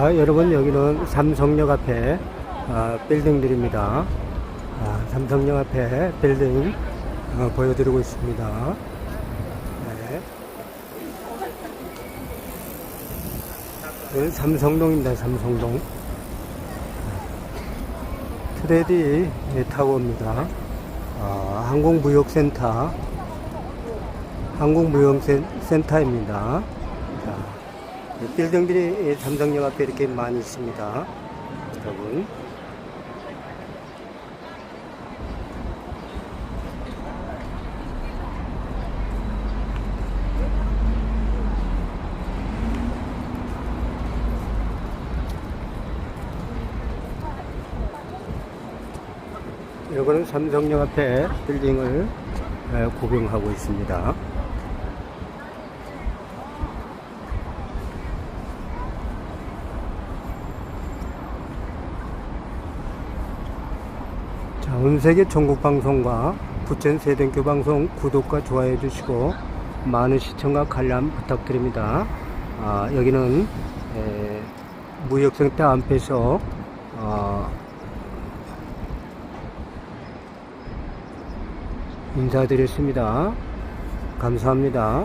자, 여러분 여기는 삼성역 앞에 아, 빌딩들입니다. 아, 삼성역 앞에 빌딩 어, 보여드리고 있습니다. 네. 삼성동입니다. 삼성동. 트레디 타워입니다. 아, 항공무역센터 항공무역센터입니다. 빌딩들이 이 삼성역 앞에 이렇게 많이 있습니다. 여러분. 이거는 삼성역 앞에 빌딩을 에, 구경하고 있습니다. 자, 은세계 전국방송과 부천 세den교 방송 구독과 좋아해 주시고 많은 시청과 관람 부탁드립니다. 아, 여기는 에, 무역센터 앞에서 어, 인사드렸습니다. 감사합니다.